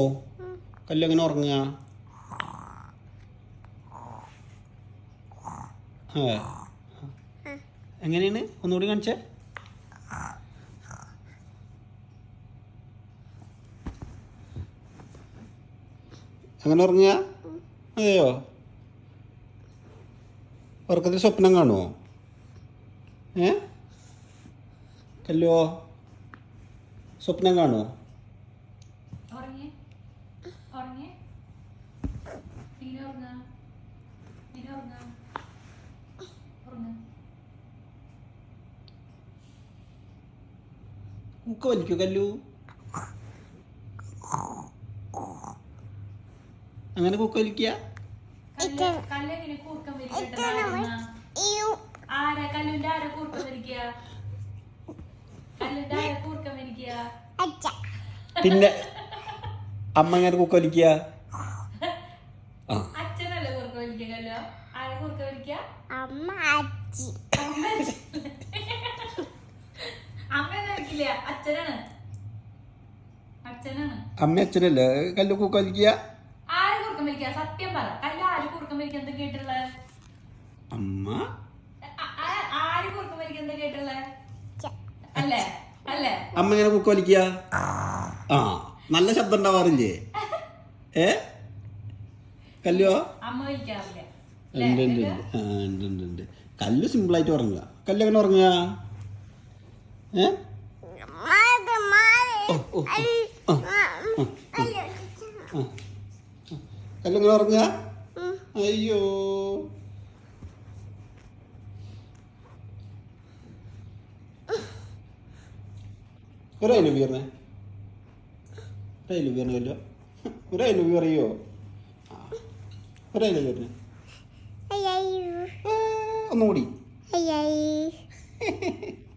ഓ കല്ല് എങ്ങനെ ഉറങ്ങുക എങ്ങനെയാണ്? ഒന്നുകൂടി കാണിച്ചേ. അങ്ങനെ ഉറങ്ങുക? അതെയോ? ഉറക്കത്തിൽ സ്വപ്നം കാണുമോ ഏ? കല്ലോ സ്വപ്നം കാണുമോ ഉറങ്ങി തീരെ ഉറങ്ങ തീരെ ഉറങ്ങ. ഉറങ്ങ മുക്ക് വലിക്കൂ കല്ലു. അങ്ങനെ കുക്ക് വലിക്കുക കല്ല് കല്ലെങ്ങനെ കൂർക്കം വലിക്കട്ടെ ആരാ? കല്ലുന്റെ ആരാ കൂർക്കം വലിക്കുക കല്ലുന്റെ ആരാ കൂർക്കം വലിക്കുക പിന്നെ അമ്മ ഇങ്ങനെ കുക്കൊലിക്കുക ആ. അമ്മ അച്ഛി അച്ഛനല്ലേ? കല്ല് കുക്കൊലിക്കുക ആര് കൂർക്കം സത്യം പറ. കല്ല് ആര് കൂർക്കം വലിക്കുക? എന്താ അമ്മ. അമ്മ എങ്ങനെ കുക്ക് വലിക്കുക. ആ. നല്ല ശബ്ദം ഉണ്ടാവാറില്ലേ? ഏ? കല്ലോ കല്ല് സിമ്പിൾ ഉണ്ട് ഉണ്ട് ഉണ്ട്. ആ ഉണ്ട് ഉണ്ട് ഉണ്ട്. കല്ല് സിമ്പിളായിട്ട് ഉറങ്ങുക. കല്ല് എങ്ങനെ ഉറങ്ങുക? ഏ? ഉറങ്ങുക? അയ്യോ. ആ. കല്ല് എങ്ങനെ ഉറങ്ങുക അയ്യോ ഒരു ഐ ലവ് ഒരു ഐ ലവ് പറഞ്ഞല്ലോ ഒരു ഐ ലവ് പറയോ ആ. ഒരു ഐ ലവ് പറഞ്ഞേ ഒന്നുകൂടി